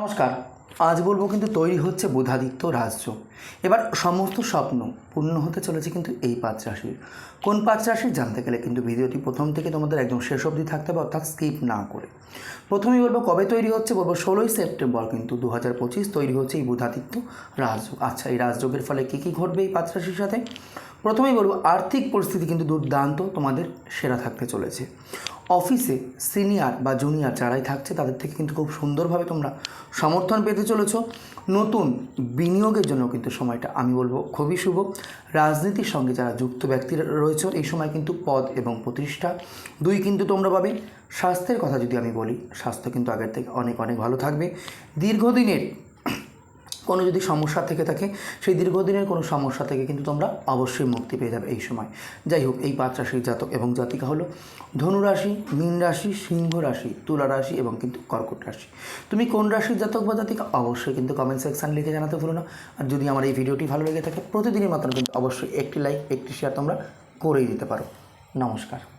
নমস্কার। আজ বলব কিন্তু তৈরি হচ্ছে বুধাদিত্য রাজযোগ। এবার সমস্ত স্বপ্ন পূর্ণ হতে চলেছে কিন্তু এই পাঁচ রাশির। কোন পাঁচ রাশির জানতে গেলে কিন্তু ভিডিওটি প্রথম থেকে তোমাদের একদম শেষ অবধি থাকতে হবে, অর্থাৎ স্কিপ না করে। প্রথমেই বলব কবে তৈরি হচ্ছে? বলব ষোলোই সেপ্টেম্বর কিন্তু দু হাজার পঁচিশ তৈরি হচ্ছে এই বুধাদিত্য রাজযোগ। আচ্ছা এই রাজযোগের ফলে কী কী ঘটবে এই পাঁচ রাশির সাথে? প্রথমেই বলব, আর্থিক পরিস্থিতি কিন্তু দুর্দান্ত তোমাদের সেরা থাকতে চলেছে। অফিসে সিনিয়র বা জুনিয়র যারাই থাকছে, তাদের থেকে কিন্তু খুব সুন্দরভাবে তোমরা সমর্থন পেতে চলেছ। নতুন বিনিয়োগের জন্য কিন্তু সময়টা, আমি বলব, খুবই শুভ। রাজনীতির সঙ্গে যারা যুক্ত ব্যক্তিরা রয়েছে, এই সময় কিন্তু পদ এবং প্রতিষ্ঠা দুই কিন্তু তোমরা পাবে। স্বাস্থ্যের কথা যদি আমি বলি, স্বাস্থ্য কিন্তু আগের থেকে অনেক অনেক ভালো থাকবে। দীর্ঘদিনের কোনো যদি সমস্যা থেকে থাকে, সেই দীর্ঘদিনের কোনো সমস্যা থেকে কিন্তু তোমরা অবশ্যই মুক্তি পেয়ে যাবে এই সময়। যাই হোক, এই পাঁচ রাশির জাতক এবং জাতিকা হলো ধনুরাশি মীন রাশি, সিংহ রাশি, তুলা রাশি এবং কিন্তু কর্কট রাশি। তুমি কোন রাশির জাতক বা জাতিকা? অবশ্যই কিন্তু কমেন্ট সেকশান লিখে জানাতে ভুলো না। আর যদি আমার এই ভিডিওটি ভালো লেগে থাকে, প্রতিদিনের মতন কিন্তু অবশ্যই একটি লাইক একটি শেয়ার তোমরা করেই দিতে পারো। নমস্কার।